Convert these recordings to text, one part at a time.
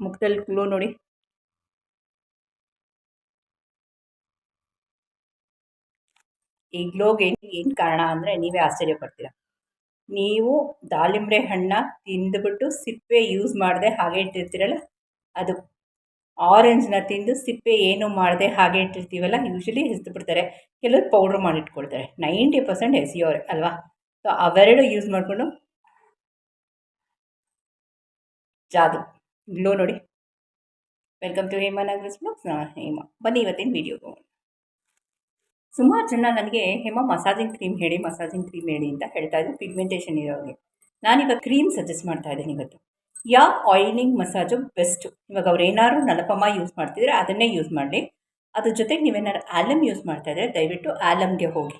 ಮುಖದಲ್ಲಿ ಗ್ಲೋ ನೋಡಿ. ಈ ಗ್ಲೋಗೆ ಏನು ಕಾರಣ ಅಂದರೆ ನೀವೇ ಆಶ್ಚರ್ಯ ಪಡ್ತೀರಾ. ನೀವು ದಾಳಿಂಬೆ ಹಣ್ಣ ತಿಂದುಬಿಟ್ಟು ಸಿಪ್ಪೆ ಯೂಸ್ ಮಾಡದೆ ಹಾಗೆ ಇಟ್ಟಿರ್ತೀರಲ್ಲ, ಅದು ಆರೆಂಜ್ನ ತಿಂದು ಸಿಪ್ಪೆ ಏನು ಮಾಡದೆ ಹಾಗೆ ಇಟ್ಟಿರ್ತೀವಲ್ಲ ಯೂಶಲಿ ಎಸ್ದು ಬಿಡ್ತಾರೆ ಕೆಲವರು ಪೌಡ್ರ್ ಮಾಡಿಟ್ಕೊಳ್ತಾರೆ ನೈಂಟಿ ಪರ್ಸೆಂಟ್ ಎಸಿಯೋರೆ ಅಲ್ವಾ? ಸೊ ಅವೆರಡು ಯೂಸ್ ಮಾಡಿಕೊಂಡು ಜಾದು. ಗ್ಲೋ ನೋಡಿ. Welcome to Hema Nagaraj blogs Hema. ಬನ್ನಿ ಇವತ್ತಿನ ವೀಡಿಯೋ ಸುಮಾರು ಜನ ನನಗೆ ಹೇಮಾ ಮಸಾಜಿಂಗ್ ಕ್ರೀಮ್ ಹೇಳಿ ಮಸಾಜಿಂಗ್ ಕ್ರೀಮ್ ಹೇಳಿ ಅಂತ ಹೇಳ್ತಾ ಇದ್ದೀನಿ ಪಿಗ್ಮೆಂಟೇಷನ್ ಇರೋರಿಗೆ. ನಾನೀಗ ಕ್ರೀಮ್ ಸಜೆಸ್ಟ್ ಮಾಡ್ತಾ ಇದ್ದೀನಿ ಇವತ್ತು. ಯಾವ ಆಯಿಲಿಂಗ್ ಮಸಾಜು ಬೆಸ್ಟು ಇವಾಗ ಅವ್ರು ಏನಾದ್ರು ನಲಪಮ್ಮ ಯೂಸ್ ಮಾಡ್ತಿದ್ರೆ ಅದನ್ನೇ ಯೂಸ್ ಮಾಡಲಿ. ಅದ್ರ ಜೊತೆಗೆ ನೀವೇನಾದ್ರು ಆಲಮ್ ಯೂಸ್ ಮಾಡ್ತಾ ಇದ್ದರೆ ದಯವಿಟ್ಟು ಆಲಮ್ಗೆ ಹೋಗಿ.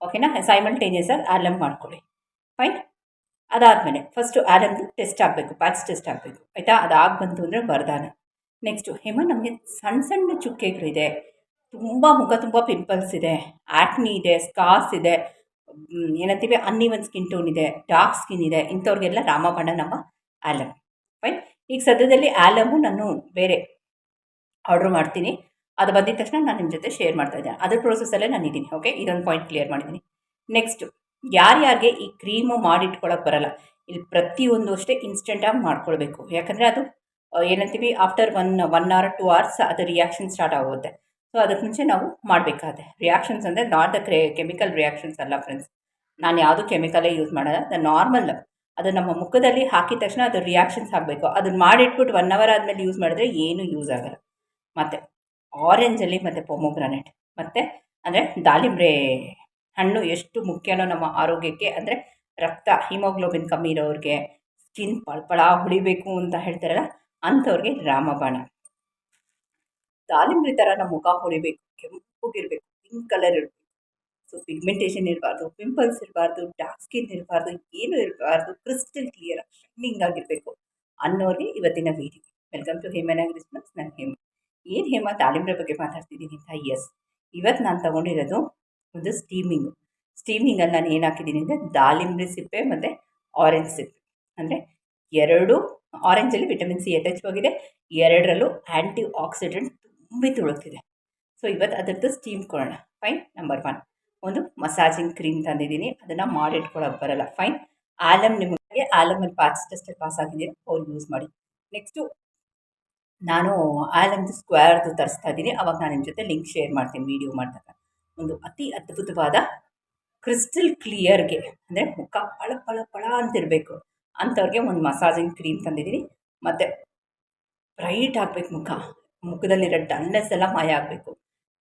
ಓಕೆನಾ ಸೈಮಲ್ಟೇನಿಯಸಾಗಿ ಆಲಮ್ ಮಾಡ್ಕೊಳ್ಳಿ. ಫೈನ್ ಅದಾದಮೇಲೆ ಫಸ್ಟು ಆ್ಯಡಮ್ದು ಟೆಸ್ಟ್ ಆಗಬೇಕು ಪ್ಯಾಚ್ ಟೆಸ್ಟ್ ಆಗಬೇಕು. ಆಯಿತಾ? ಅದಾಗಿ ಬಂತು ಅಂದರೆ ವರದಾನ. ನೆಕ್ಸ್ಟು ಹೇಮ, ನಮಗೆ ಸಣ್ಣ ಸಣ್ಣ ಚುಕ್ಕೆಗಳಿದೆ. ತುಂಬ ಮುಖ, ತುಂಬ ಪಿಂಪಲ್ಸ್ ಇದೆ. ಆ್ಯಕ್ನಿ ಇದೆ ಸ್ಕಾರ್ಸ್ ಇದೆ. ಏನಂತೀವಿ? ಅನ್ನಿವನ್ ಸ್ಕಿನ್ ಟೋನ್ ಇದೆ ಡಾರ್ಕ್ ಸ್ಕಿನ್ ಇದೆ. ಇಂಥವ್ರಿಗೆಲ್ಲ ರಾಮಬಾಣ ನಮ್ಮ ಆ್ಯಲಮ್ ಫೈನ್ ಈಗ ಸದ್ಯದಲ್ಲಿ ಆ್ಯಲಮು ನಾನು ಬೇರೆ ಆರ್ಡ್ರ್ ಮಾಡ್ತೀನಿ. ಅದು ಬಂದಿದ ತಕ್ಷಣ ನಾನು ನಿಮ್ಮ ಜೊತೆ ಶೇರ್ ಮಾಡ್ತಾ ಇದ್ದೇನೆ. ಅದ್ರ ಪ್ರೋಸೆಸ್ಸಲ್ಲೇ ನಾನು ಇದ್ದೀನಿ ಓಕೆ ಇದೊಂದು ಪಾಯಿಂಟ್ ಕ್ಲಿಯರ್ ಮಾಡಿದ್ದೀನಿ. ನೆಕ್ಸ್ಟು ಯಾರ್ಯಾರಿಗೆ ಈ ಕ್ರೀಮು ಮಾಡಿಟ್ಕೊಳಕ್ಕೆ ಬರಲ್ಲ, ಇಲ್ಲಿ ಪ್ರತಿಯೊಂದು ಅಷ್ಟೇ ಇನ್ಸ್ಟೆಂಟಾಗಿ ಮಾಡ್ಕೊಳ್ಬೇಕು. ಯಾಕಂದರೆ ಅದು ಏನಂತೀವಿ after one one hour two hours ಅದು ರಿಯಾಕ್ಷನ್ ಸ್ಟಾರ್ಟ್ ಆಗುತ್ತೆ ಸೊ ಅದಕ್ಕೆ ಮುಂಚೆ ನಾವು ಮಾಡಬೇಕಾದ್ರೆ. ರಿಯಾಕ್ಷನ್ಸ್ ಅಂದರೆ ನಾಟ್ ದ ಕ್ರೇ ಕೆಮಿಕಲ್ ರಿಯಾಕ್ಷನ್ಸ್ ಅಲ್ಲ ಫ್ರೆಂಡ್ಸ್ ನಾನು ಯಾವುದು ಕೆಮಿಕಲೇ ಯೂಸ್ ಮಾಡಲ್ಲ ದ ನಾರ್ಮಲ್ ಅದು ನಮ್ಮ ಮುಖದಲ್ಲಿ ಹಾಕಿದ ತಕ್ಷಣ ಅದು ರಿಯಾಕ್ಷನ್ಸ್ ಆಗಬೇಕು. ಅದನ್ನು ಮಾಡಿಟ್ಬಿಟ್ಟು ಒನ್ ಅವರ್ ಆದಮೇಲೆ ಯೂಸ್ ಮಾಡಿದ್ರೆ ಏನೂ ಯೂಸ್ ಆಗಲ್ಲ. ಮತ್ತು ಆರೆಂಜಲ್ಲಿ ಮತ್ತು ಪೊಮೊಗ್ರಾನೆಟ್ ಮತ್ತು ಅಂದರೆ ದಾಳಿಂಬ್ರೆ ಹಣ್ಣು ಎಷ್ಟು ಮುಖ್ಯನೋ ನಮ್ಮ ಆರೋಗ್ಯಕ್ಕೆ ಅಂದರೆ ರಕ್ತ ಹಿಮೋಗ್ಲೋಬಿನ್ ಕಮ್ಮಿ ಇರೋರಿಗೆ ಸ್ಕಿನ್ ಪಳಪಳ ಹೊಡಿಬೇಕು ಅಂತ ಹೇಳ್ತಾರಲ್ಲ, ಅಂಥವ್ರಿಗೆ ರಾಮಬಾಣ. ದಾಳಿಂಬ್ರೆ ಥರ ನಮ್ಮ ಮುಖ ಹೊಡಿಬೇಕು, ಕೆಂಪುಗಿರಬೇಕು ಪಿಂಕ್ ಕಲರ್ ಇರಬೇಕು. ಸೊ ಪಿಗ್ಮೆಂಟೇಷನ್ ಇರಬಾರ್ದು ಪಿಂಪಲ್ಸ್ ಇರಬಾರ್ದು ಡಾರ್ಕ್ ಸ್ಕಿನ್ ಇರಬಾರ್ದು, ಏನು ಇರಬಾರ್ದು ಕ್ರಿಸ್ಟಲ್ ಕ್ಲಿಯರ್ ಶೈನಿಂಗ್ ಆಗಿರಬೇಕು ಅನ್ನೋರಿಗೆ ಇವತ್ತಿನ ವೀಡಿಯೋ ವೆಲ್ಕಮ್ ಟು ಹೇಮನ್ ಕ್ರಿಸ್ಮಸ್ ನಾನು ಹೇಮ ಏನು ಹೇಮ ದಾಳಿಂಬ್ರೆ ಬಗ್ಗೆ ಮಾತಾಡ್ತಿದ್ದೀನಿ ಅಂತ? ಎಸ್ ಇವತ್ತು ನಾನು ತೊಗೊಂಡಿರೋದು ಒಂದು ಸ್ಟೀಮಿಂಗು ಸ್ಟೀಮಿಂಗಲ್ಲಿ ನಾನು ಏನು ಹಾಕಿದ್ದೀನಿ ಅಂದರೆ ದಾಳಿಂಬೆ ಸಿಪ್ಪೆ ಮತ್ತು ಆರೆಂಜ್ ಸಿಪ್ಪೆ. ಅಂದರೆ ಎರಡು ಆರೆಂಜಲ್ಲಿ ವಿಟಮಿನ್ ಸಿ ಯಥೇಚ್ಛವಾಗಿದೆ ಎರಡರಲ್ಲೂ ಆ್ಯಂಟಿ ಆಕ್ಸಿಡೆಂಟ್ ತುಂಬಿ ತುಳುಕ್ತಿದೆ. ಸೊ ಇವತ್ತು ಅದರದ್ದು ಸ್ಟೀಮ್ ಕೊಡೋಣ. ಫೈನ್ ನಂಬರ್ ಒನ್ ಒಂದು ಮಸಾಜಿಂಗ್ ಕ್ರೀಮ್ ತಂದಿದ್ದೀನಿ. ಅದನ್ನು ಮಾಡಿಟ್ಕೊಳ್ಳೋಕೆ ಬರಲ್ಲ. ಫೈನ್ ಆಲಮ್ ನಿಮಗೆ ಆಲಮಲ್ಲಿ ಪಾಸ್ ಟೆಸ್ಟಲ್ಲಿ ಪಾಸ್ ಆಗಿದ್ದೀನಿ ಅವ್ರು ಯೂಸ್ ಮಾಡಿ. ನೆಕ್ಸ್ಟು ನಾನು ಆಲಮ್ದು ಸ್ಕ್ವೇರ್ದು ತರಿಸ್ತಾ ಇದ್ದೀನಿ. ಅವಾಗ ನಾನು ನಿಮ್ಮ ಜೊತೆ ಲಿಂಕ್ ಶೇರ್ ಮಾಡ್ತೀನಿ ವೀಡಿಯೋ ಮಾಡಿದಾಗ. ಒಂದು ಅತಿ ಅದ್ಭುತವಾದ ಕ್ರಿಸ್ಟಲ್ ಕ್ಲಿಯರ್ಗೆ ಅಂದರೆ ಮುಖ ಪಳ ಪಳ ಪಳ ಅಂತಿರಬೇಕು. ಅಂಥವ್ರಿಗೆ ಒಂದು ಮಸಾಜಿಂಗ್ ಕ್ರೀಮ್ ತಂದಿದ್ದೀನಿ. ಮತ್ತು ಬ್ರೈಟ್ ಆಗಬೇಕು ಮುಖ. ಮುಖದಲ್ಲಿರೋ ಡಲ್ನೆಸ್ ಎಲ್ಲ ಮಾಯ ಆಗಬೇಕು.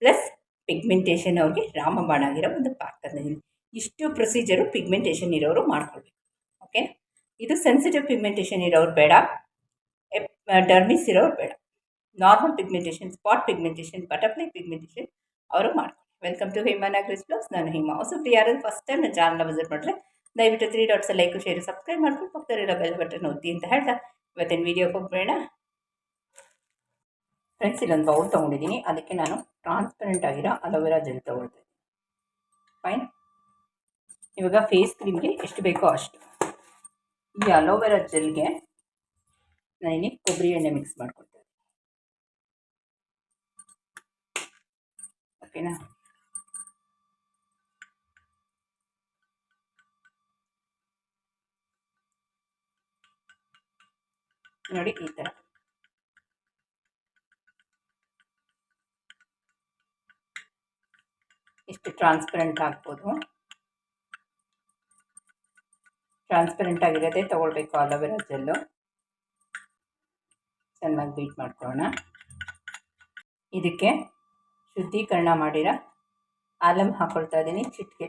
ಪ್ಲಸ್ ಪಿಗ್ಮೆಂಟೇಷನ್ ಅವ್ರಿಗೆ ರಾಮಬಾಣ ಆಗಿರೋ ಒಂದು ಪ್ಯಾಕ್ ತಂದಿದ್ದೀನಿ. ಇಷ್ಟು ಪ್ರೊಸೀಜರು ಪಿಗ್ಮೆಂಟೇಷನ್ ಇರೋರು ಮಾಡ್ಕೊಳ್ಬೇಕು. ಓಕೆ ಇದು ಸೆನ್ಸಿಟಿವ್ ಪಿಗ್ಮೆಂಟೇಷನ್ ಇರೋರು ಬೇಡ. ಡರ್ಮಿಸ್ ಇರೋರು ಬೇಡ. Normal pigmentation spot pigmentation butterfly pigmentation ಅವರು ಮಾಡ್ಕೊಳ್ಳಿ ವೆಲ್ಕಮ್ ಟು ಹೇಮಾನಾಗ್ರಿಸ್ ಬ್ಲಾಗ್ಸ್ ನಾನು ಹಿಮಾ. ಹೊಸಬ್ರು ಯಾರಾದ್ರು ಫಸ್ಟ್ ಟೈಮ್ ನನ್ನ ಚಾನಲ್ನ ವಿಸಿಟ್ ಮಾಡಿದ್ರೆ ದಯವಿಟ್ಟು three dots like share subscribe ಮಾಡ್ಕೊಂಡು ಪಕ್ಕದಲ್ಲಿರೋ ಬೆಲ್ ಬಟನ್ ಒತ್ತಿ ಅಂತ ಹೇಳ್ತಾ ಇವತ್ತಿನ ವೀಡಿಯೋಗೆ ಹೋಗ್ಬೇಡ. ಫ್ರೆಂಡ್ಸ್ ಇಲ್ಲೊಂದು ಬೌಲ್ ತೊಗೊಂಡಿದ್ದೀನಿ. ಅದಕ್ಕೆ ನಾನು ಟ್ರಾನ್ಸ್ಪರೆಂಟ್ ಆಗಿರೋ ಅಲೋವೆರಾ ಜೆಲ್ ತೊಗೊಳ್ತೀನಿ ಫೈನ್ ಇವಾಗ ಫೇಸ್ ಕ್ರೀಮ್ಗೆ ಎಷ್ಟು ಬೇಕೋ ಅಷ್ಟು. ಈ ಅಲೋವೆರಾ ಜೆಲ್ಗೆ ನಾನಿಲ್ಲಿ ಕೊಬ್ಬರಿ ಎಣ್ಣೆ ಮಿಕ್ಸ್ ಮಾಡ್ಕೊಳ್ತೀನಿ ಓಕೆನಾ ನೋಡಿ ಈ ಥರ ಇಷ್ಟು ಟ್ರಾನ್ಸ್ಪರೆಂಟ್ ಆಗ್ಬೋದು. ಟ್ರಾನ್ಸ್ಪರೆಂಟ್ ಆಗಿರೋದೇ ತೊಗೊಳ್ಬೇಕು ಅಲೋವೆರಾ ಜೆಲ್ಲು ಚೆನ್ನಾಗಿ ಬೀಟ್ ಮಾಡ್ಕೊಳ್ಳೋಣ. ಇದಕ್ಕೆ ಶುದ್ಧೀಕರಣ ಮಾಡಿರೋ ಆಲಮ್ ಹಾಕ್ಕೊಳ್ತಾ ಇದ್ದೀನಿ ಚಿಟಿಕೆ.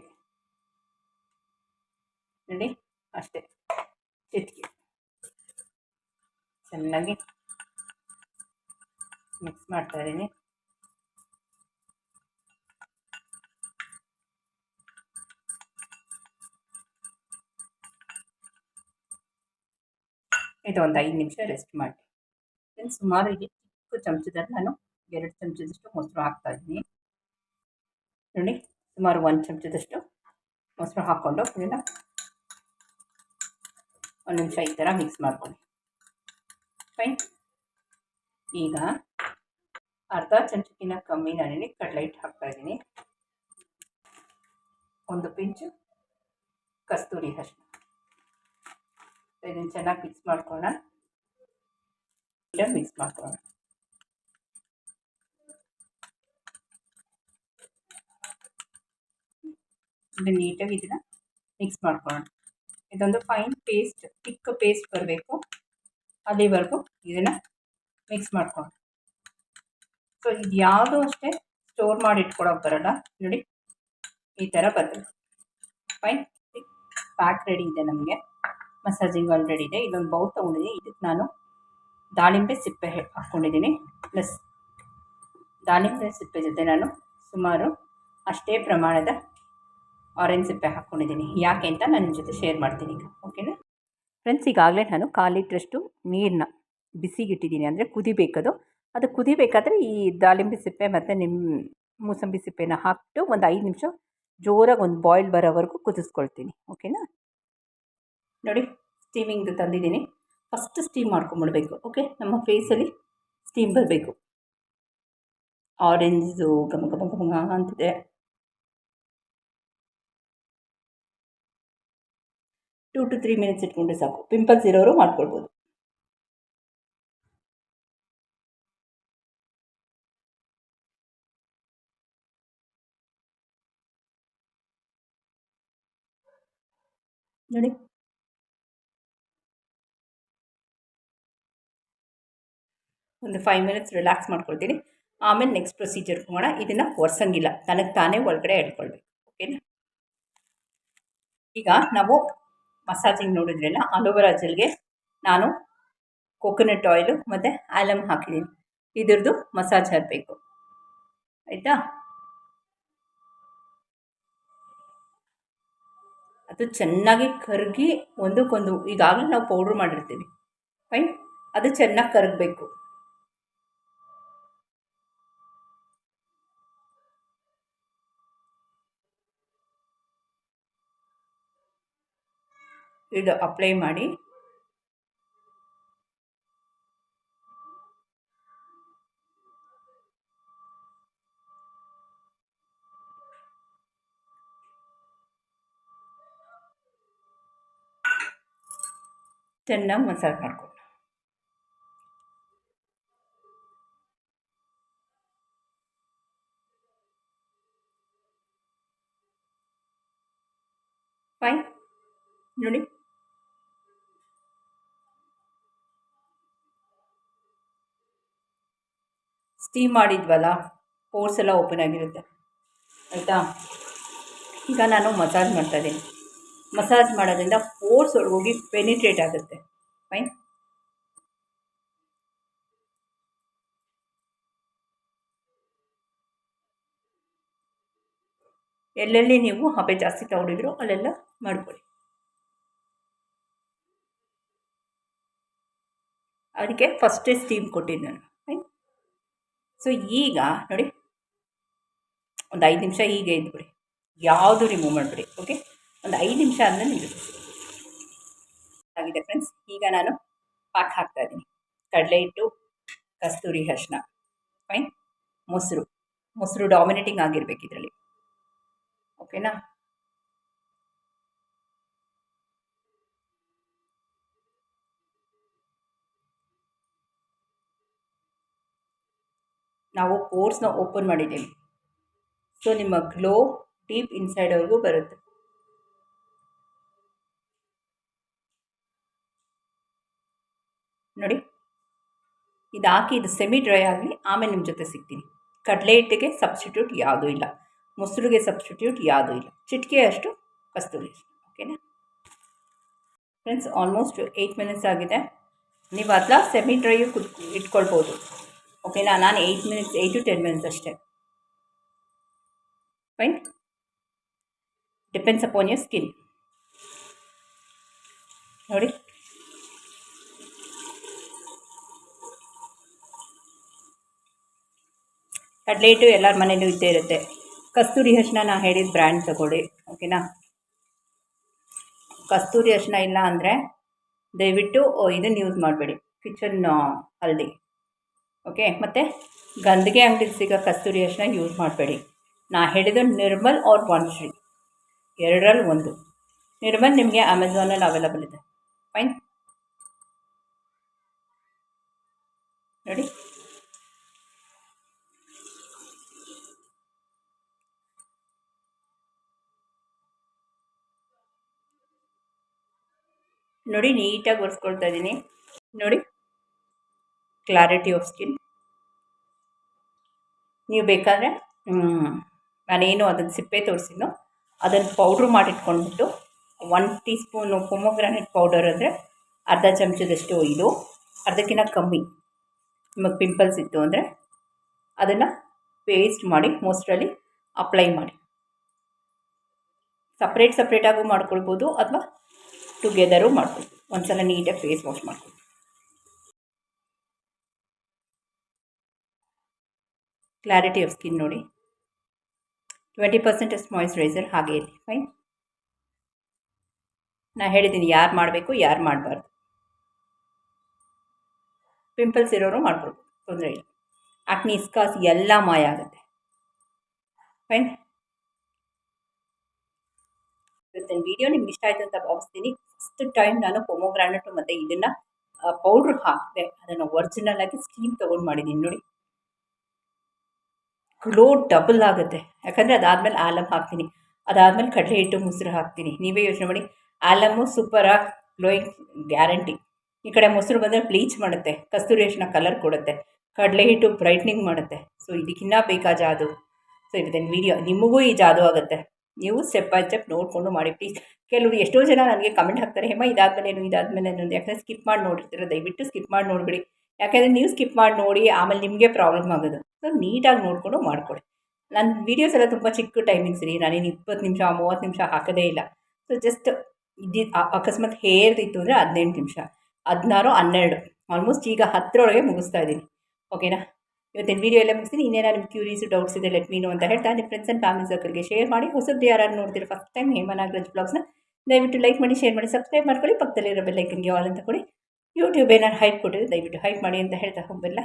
ನೋಡಿ ಅಷ್ಟೇ ಚಿಟಿಕೆ. ಚೆನ್ನಾಗಿ ಮಿಕ್ಸ್ ಮಾಡ್ತಾ ಇದ್ದೀನಿ. ಇದು ಒಂದು ಐದು ನಿಮಿಷ ರೆಸ್ಟ್ ಮಾಡಿ. ದೆನ್ ಸುಮಾರು ಚಿಕ್ಕ ಚಮಚದಲ್ಲಿ ನಾನು ಎರಡು ಚಮಚದಷ್ಟು ಮೊಸರು ಹಾಕ್ತಾ ಇದ್ದೀನಿ. ನೋಡಿ, ಸುಮಾರು ಒಂದು ಚಮಚದಷ್ಟು ಮೊಸರು ಹಾಕ್ಕೊಂಡು ಇದನ್ನು ಒಂದು ನಿಮಿಷ ಈ ಥರ ಮಿಕ್ಸ್ ಮಾಡ್ಕೊಳ್ಳಿ. ಫೈನ್ ಈಗ ಅರ್ಧ ಚಮಚಕ್ಕಿಂತ ಕಮ್ಮಿ ನಾನಿಲ್ಲಿ ಕಡಲೆ ಹಿಟ್ಟು ಹಾಕ್ತಾಯಿದ್ದೀನಿ ಒಂದು ಪಿಂಚು ಕಸ್ತೂರಿ ಅರಿಶಿನ ಇದನ್ನು ಚೆನ್ನಾಗಿ ಮಿಕ್ಸ್ ಮಾಡ್ಕೊಳ್ಳೋಣ. ಮಿಕ್ಸ್ ಮಾಡ್ಕೊಳ್ಳೋಣ. ನೀಟಾಗಿ ಇದನ್ನು ಮಿಕ್ಸ್ ಮಾಡ್ಕೊಳ್ಳೋಣ. ಇದೊಂದು ಫೈನ್ ಪೇಸ್ಟ್ ಥಿಕ್ ಪೇಸ್ಟ್ ಬರಬೇಕು. ಅಲ್ಲಿವರೆಗೂ ಇದನ್ನು ಮಿಕ್ಸ್ ಮಾಡ್ಕೊಂಡು ಸೊ ಇದು ಯಾವುದೂ ಅಷ್ಟೇ ಸ್ಟೋರ್ ಮಾಡಿ ಇಟ್ಕೊಳಕ್ಕೆ ಬರೋಲ್ಲ. ನೋಡಿ, ಈ ಥರ ಬರ್ತದೆ. ಫೈನ್ ಪ್ಯಾಕ್ ರೆಡಿ ಇದೆ ನಮಗೆ. ಮಸಾಜಿಂಗ್ ಆಲ್ರೆಡಿ ಇದೆ. ಇದೊಂದು ಬೌಲ್ ತೊಗೊಂಡಿದ್ದೀನಿ ಇದಕ್ಕೆ ನಾನು ದಾಳಿಂಬೆ ಸಿಪ್ಪೆ ಹಾಕ್ಕೊಂಡಿದ್ದೀನಿ ಪ್ಲಸ್ ದಾಳಿಂಬೆ ಸಿಪ್ಪೆ ಜೊತೆ ನಾನು ಸುಮಾರು ಅಷ್ಟೇ ಪ್ರಮಾಣದ ಆರೆಂಜ್ ಸಿಪ್ಪೆ ಹಾಕ್ಕೊಂಡಿದ್ದೀನಿ ಯಾಕೆ ಅಂತ ನಾನು ಜೊತೆ ಶೇರ್ ಮಾಡ್ತೀನಿ ಈಗ. ಓಕೆನಾ ಫ್ರೆಂಡ್ಸ್ ಈಗಾಗಲೇ ನಾನು ಕಾಲು ಲೀಟ್ರಷ್ಟು ನೀರನ್ನ ಬಿಸಿಗಿಟ್ಟಿದ್ದೀನಿ. ಅಂದರೆ ಕುದಿಬೇಕದು. ಅದು ಕುದಿಬೇಕಾದ್ರೆ ಈ ದಾಳಿಂಬೆ ಸಿಪ್ಪೆ ಮತ್ತು ನಿಮ್ಮ ಮೂಸಂಬಿ ಸಿಪ್ಪೆನ ಹಾಕಿಬಿಟ್ಟು ಒಂದು ಐದು ನಿಮಿಷ ಜೋರಾಗಿ ಒಂದು ಬಾಯ್ಲ್ ಬರೋವರೆಗೂ ಕುದಿಸ್ಕೊಳ್ತೀನಿ. ಓಕೆನಾ? ನೋಡಿ ಸ್ಟೀಮಿಂಗ್ದು ತಂದಿದ್ದೀನಿ. ಫಸ್ಟ್ ಸ್ಟೀಮ್ ಮಾಡ್ಕೊಂಬಿಡ್ಬೇಕು. ಓಕೆ? ನಮ್ಮ ಫೇಸಲ್ಲಿ ಸ್ಟೀಮ್ ಬರಬೇಕು. ಆರೆಂಜು ಗಮ ಗಮ ಗಮ ಅಂತಿದೆ. ಟೂ ಟು ತ್ರೀ ಮಿನಿಟ್ಸ್ ಇಟ್ಕೊಂಡ್ರೆ ಸಾಕು. ಪಿಂಪಲ್ಸ್ ಇರೋರು ಮಾಡ್ಕೊಳ್ಬೋದು. ನೋಡಿ. ಒಂದು ಫೈವ್ ಮಿನಿಟ್ಸ್ ರಿಲ್ಯಾಕ್ಸ್ ಮಾಡ್ಕೊಳ್ತೀನಿ. ಆಮೇಲೆ ನೆಕ್ಸ್ಟ್ ಪ್ರೊಸೀಜರ್ ಹೋಗೋಣ ಇದನ್ನು ಒರೆಸಂಗಿಲ್ಲ. ತನಗೆ ತಾನೇ ಒಳಗಡೆ ಇಟ್ಕೊಳ್ಬೇಕು ಓಕೆನಾ ಈಗ ನಾವು ಮಸಾಜಿಂಗ್ ನೋಡಿದ್ರಲ್ಲ ಅಲೋವೆರಾ ಜೆಲ್ಗೆ ನಾನು ಕೊಕೊನಟ್ ಆಯಿಲು ಮತ್ತು ಆಲಮ್ ಹಾಕಿದ್ದೀನಿ ಇದ್ರದ್ದು ಮಸಾಜ್ ಹಾಕಬೇಕು. ಆಯಿತಾ? ಅದು ಚೆನ್ನಾಗಿ ಕರಗಿ ಒಂದಕ್ಕೊಂದು, ಈಗಾಗಲೇ ನಾವು ಪೌಡ್ರ್ ಮಾಡಿರ್ತೀವಿ. ಫೈನ್? ಅದು ಚೆನ್ನಾಗಿ ಕರಗಬೇಕು. ಇದು ಅಪ್ಲೈ ಮಾಡಿ. ಚೆನ್ನಾಗಿ ಮಸಾಜ್ ಮಾಡ್ಕೊಳ್ಳಿ ಫೈನ್ ನೋಡಿ. ಸ್ಟೀಮ್ ಮಾಡಿದ್ವಲ್ಲ ಪೋರ್ಸ್ ಎಲ್ಲ ಓಪನ್ ಆಗಿರುತ್ತೆ. ಆಯಿತಾ? ಈಗ ನಾನು ಮಸಾಜ್ ಮಾಡ್ತಾಯಿದ್ದೀನಿ ಮಸಾಜ್ ಮಾಡೋದ್ರಿಂದ ಪೋರ್ಸ್ ಒಳಗೋಗಿ ಪೆನಿಟ್ರೇಟ್ ಆಗುತ್ತೆ. ಫೈನ್ ಎಲ್ಲೆಲ್ಲಿ ನೀವು ಹಬೆ ಜಾಸ್ತಿ ತಗೊಂಡಿದ್ರು ಅಲ್ಲೆಲ್ಲ ಮಾಡ್ಕೊಳ್ಳಿ. ಅದಕ್ಕೆ ಫಸ್ಟೇ ಸ್ಟೀಮ್ ಕೊಟ್ಟಿದ್ದು ನಾನು. ಸೊ ಈಗ ನೋಡಿ, ಒಂದು ಐದು ನಿಮಿಷ ಹೀಗೆ ಇದ್ಬಿಡಿ ಯಾವುದು ರಿಮೂವ್ ಮಾಡಿಬಿಡಿ ಓಕೆ ಒಂದು ಐದು ನಿಮಿಷ ಆದಮೇಲೆ ನಿಮಗೆ ಆಗಿದೆ ಫ್ರೆಂಡ್ಸ್ ಈಗ ನಾನು ಪಾಕ್ ಹಾಕ್ತಾ ಇದ್ದೀನಿ. ಕಡಲೆ ಹಿಟ್ಟು, ಕಸ್ತೂರಿ ಅರಿಶಿನ ಫೈನ್ ಮೊಸರು ಮೊಸರು ಡಾಮಿನೇಟಿಂಗ್ ಆಗಿರಬೇಕು ಇದರಲ್ಲಿ. ಓಕೆನಾ ನಾವು ಪೋರ್ಸ್ನ ಓಪನ್ ಮಾಡಿದ್ದೀವಿ. ಸೊ ನಿಮ್ಮ ಗ್ಲೋ ಡೀಪ್ ಇನ್ಸೈಡ್ವರೆಗೂ ಬರುತ್ತೆ. ನೋಡಿ, ಇದು ಹಾಕಿ ಇದು ಸೆಮಿ ಡ್ರೈ ಆಗಲಿ, ಆಮೇಲೆ ನಿಮ್ಮ ಜೊತೆ ಸಿಗ್ತೀನಿ. ಕಡಲೆ ಹಿಟ್ಟಿಗೆ ಸಬ್ಸ್ಟಿಟ್ಯೂಟ್ ಯಾವುದೂ ಇಲ್ಲ. ಮೊಸರುಗೆ ಸಬ್ಸ್ಟಿಟ್ಯೂಟ್ ಯಾವುದೂ ಇಲ್ಲ. ಚಿಟಿಕೆ ಅಷ್ಟು ಕಸ್ತೂರಿ ಓಕೆನಾ ಫ್ರೆಂಡ್ಸ್ ಆಲ್ಮೋಸ್ಟ್ ಏಯ್ಟ್ ಮಿನಿಟ್ಸ್ ಆಗಿದೆ. ನೀವು ಅದಲ್ಲ ಸೆಮಿ ಡ್ರೈ ಕುದ್ ಇಟ್ಕೊಳ್ಬೋದು. ಓಕೆನಾ ನಾನು eight minutes eight to ten minutes ಅಷ್ಟೇ. Fine depends upon your skin ನೋಡಿ. ಕಡ್ಲೇಟು ಎಲ್ಲರ ಮನೇಲೂ ಇದ್ದೇ ಇರುತ್ತೆ. ಕಸ್ತೂರಿ ಅರಿಶಿನ ನಾನು ಹೇಳಿದ ಬ್ರ್ಯಾಂಡ್ ತಗೊಳ್ಳಿ. ಓಕೆನಾ ಕಸ್ತೂರಿ ಅರಿಶಿನ ಇಲ್ಲ ಅಂದರೆ ದಯವಿಟ್ಟು ಇದನ್ನು ಯೂಸ್ ಮಾಡಬೇಡಿ. ಕಿಚನ್ ಹಲ್ದಿ. ಓಕೆ, ಮತ್ತು ಗಂದಿಗೆ ಅಂಗಡಿಲಿ ಸಿಗೋ ಕಸ್ತೂರಿ ಅರಿಶಿನ ಯೂಸ್ ಮಾಡಬೇಡಿ. ನಾ ಹೇಳಿದ ನಿರ್ಮಲ್ ಆರ್ ಶ್ರೀ ಎರಡರಲ್ಲಿ ಒಂದು. ನಿರ್ಮಲ್ ನಿಮಗೆ ಅಮೆಝಾನಲ್ಲಿ ಅವೈಲಬಲ್ ಇದೆ. ಫೈನ್ ನೋಡಿ ನೋಡಿ ನೀಟಾಗಿ ಒರೆಸ್ಕೊಳ್ತಾ ಇದ್ದೀನಿ. ನೋಡಿ. ಕ್ಲಾರಿಟಿ ಆಫ್ ಸ್ಕಿನ್ ನೀವು ಬೇಕಾದರೆ ನಾನೇನು ಅದನ್ನು ಸಿಪ್ಪೆ ತೋರಿಸಿದ್ದು ಅದನ್ನು ಪೌಡ್ರು ಮಾಡಿಟ್ಕೊಂಡ್ಬಿಟ್ಟು one tea spoon pomegranate powder ಅಂದರೆ ಅರ್ಧ ಚಮಚದಷ್ಟು ಇದು ಅರ್ಧಕ್ಕಿಂತ ಕಮ್ಮಿ ನಿಮಗೆ ಪಿಂಪಲ್ಸ್ ಇತ್ತು ಅಂದರೆ ಅದನ್ನು ಪೇಸ್ಟ್ ಮಾಡಿ ಮೋಸ್ಟ್ರಲ್ಲಿ ಅಪ್ಲೈ ಮಾಡಿ. ಸಪ್ರೇಟ್ ಸಪ್ರೇಟಾಗೂ ಮಾಡ್ಕೊಳ್ಬೋದು ಅಥವಾ ಟುಗೆದರೂ ಮಾಡ್ಕೊಳ್ಬೋದು. ಒಂದು ಸಲ ನೀಟಾಗಿ ಫೇಸ್ ವಾಶ್ ಮಾಡ್ಕೊಳ್ಳಿ ಕ್ಲಾರಿಟಿ ಆಫ್ ಸ್ಕಿನ್ ನೋಡಿ. ಟ್ವೆಂಟಿ ಪರ್ಸೆಂಟ್ ಅಷ್ಟು ಮಾಯಿಶ್ಚರೈಸರ್ ಹಾಗೆ ಇರಲಿ ಫೈನ್ ನಾನು ಹೇಳಿದ್ದೀನಿ ಯಾರು ಮಾಡಬೇಕು, ಯಾರು ಮಾಡಬಾರ್ದು. ಪಿಂಪಲ್ಸ್ ಇರೋರು ಮಾಡ್ಬೋದು, ತೊಂದರೆ ಇಲ್ಲ. ಆಕ್ನಿ ಇಸ್ಕಾಸ್ ಎಲ್ಲ ಮಾಯ ಆಗುತ್ತೆ. ಫೈನ್ ಇವತ್ತಿನ ವಿಡಿಯೋ ನಿಮ್ಗೆ ಇಷ್ಟ ಆಯಿತು ಅಂತ ಭಾವಿಸ್ತೀನಿ. ಫಸ್ಟ್ ಟೈಮ್ ನಾನು ಪೊಮೋಗ್ರಾನೆಟು ಮತ್ತು ಇದನ್ನು ಪೌಡ್ರ್ ಹಾಕಿದೆ, ಅದನ್ನು ಒರಿಜಿನಲ್ ಆಗಿ ಸ್ಟೀಮ್ ತೊಗೊಂಡು ಮಾಡಿದ್ದೀನಿ ನೋಡಿ. ಗ್ಲೋ ಡಬಲ್ ಆಗುತ್ತೆ. ಯಾಕಂದರೆ ಅದಾದಮೇಲೆ ಆಲಮ್ ಹಾಕ್ತೀನಿ. ಅದಾದಮೇಲೆ ಕಡಲೆ ಹಿಟ್ಟು ಮೊಸರು ಹಾಕ್ತೀನಿ. ನೀವೇ ಯೋಚನೆ ಮಾಡಿ. ಆಲಮ್ಮು ಸೂಪರಾಗಿ ಗ್ಲೋಯಿಂಗ್ ಗ್ಯಾರಂಟಿ. ಈ ಕಡೆ ಮೊಸರು ಬಂದರೆ ಬ್ಲೀಚ್ ಮಾಡುತ್ತೆ. ಕಸ್ತೂರಿ ಅರಿಶಿನ ಕಲರ್ ಕೊಡುತ್ತೆ. ಕಡಲೆ ಹಿಟ್ಟು ಬ್ರೈಟ್ನಿಂಗ್ ಮಾಡುತ್ತೆ. ಸೊ ಇದಕ್ಕಿನ್ನ ಬೇಕಾ ಜಾದು. ಸೊ ಇದನ್ನು ವೀಡಿಯೋ ನಿಮಗೂ ಈ ಜಾದು ಆಗುತ್ತೆ. ನೀವು ಸ್ಟೆಪ್ ಬೈ ಸ್ಟೆಪ್ ನೋಡಿಕೊಂಡು ಮಾಡಿ. ಪ್ಲೀಸ್ ಕೆಲವರು ಎಷ್ಟೋ ಜನ ನನಗೆ ಕಮೆಂಟ್ ಹಾಕ್ತಾರೆ, ಹೇಮ, ಇದಾದಮೇಲೆ ಏನು? ಇದಾದಮೇಲೆ ಏನು? ಯಾಕಂದರೆ ಸ್ಕಿಪ್ ಮಾಡಿ ನೋಡಿರ್ತೀರ. ದಯವಿಟ್ಟು ಸ್ಕಿಪ್ ಮಾಡಿ ನೋಡಿಬಿಡಿ. ಯಾಕೆಂದರೆ ನೀವು ಸ್ಕಿಪ್ ಮಾಡಿ ನೋಡಿ, ಆಮೇಲೆ ನಿಮಗೆ ಪ್ರಾಬ್ಲಮ್ ಆಗೋದು. ಸೊ ನೀಟಾಗಿ ನೋಡಿಕೊಂಡು ಮಾಡಿಕೊಡಿ. ನನ್ನ ವೀಡಿಯೋಸ್ ಎಲ್ಲ ತುಂಬ ಚಿಕ್ಕ ಟೈಮಿಂಗ್ಸ್ ರೀ. ನಾನೇನು ಇಪ್ಪತ್ತು ನಿಮಿಷ, ಮೂವತ್ತು ನಿಮಿಷ ಹಾಕೋದೇ ಇಲ್ಲ. ಸೊ ಜಸ್ಟ್ ಇದು ಅಕಸ್ಮಾತ್ ಹೇರ್ದಿತ್ತು ಅಂದರೆ ಹದಿನೆಂಟು ನಿಮಿಷ. ಹದಿನಾರು, ಹನ್ನೆರಡು. ಆಲ್ಮೋಸ್ಟ್ ಈಗ ಹತ್ತರೊಳಗೆ ಮುಗಿಸ್ತಾ ಇದ್ದೀನಿ. ಓಕೆನಾ ಇವತ್ತಿನ ವೀಡಿಯೋ ಎಲ್ಲ ಮುಗಿಸ್ತೀನಿ. ಇನ್ನೇನೋ ನಿಮ್ಮ ಕ್ಯೂರೀಸ್ ಡೌಟ್ಸ್ ಇದೆ ಲೆಟ್ ಮೀನು ಅಂತ ಹೇಳ್ತಾ ನಿಮ್ಮ ಫ್ರೆಂಡ್ಸ್ ಆ್ಯಂಡ್ ಫ್ಯಾಮಿಲಿ ಸರ್ಕಲ್ಗೆ ಶೇರ್ ಮಾಡಿ. ಹೊಸದು ಯಾರು ನೋಡ್ತೀರಿ ಫಸ್ಟ್ ಟೈಮ್ ಹೇಮನಾಗರಾಜ್ ಬ್ಲಾಗ್ಸ್ನ ದಯವಿಟ್ಟು ಲೈಕ್ ಮಾಡಿ ಶೇರ್ ಮಾಡಿ ಸಬ್ಸ್ಕ್ರೈಬ್ ಮಾಡ್ಕೊಳ್ಳಿ. ಪಕ್ಕದಲ್ಲಿರೋ ಬೆಲ್ಲೈಕನ್ಗೆ ಆಲ್ ಅಂತ ಕೊಡಿ. ಯೂಟ್ಯೂಬ್ ಏನಾರು ಹೈಪ್ ಕೊಟ್ಟಿದ್ರೆ ದಯವಿಟ್ಟು ಹೈಪ್ ಮಾಡಿ ಅಂತ ಹೇಳ್ತಾ ಹೋಗಲ್ಲ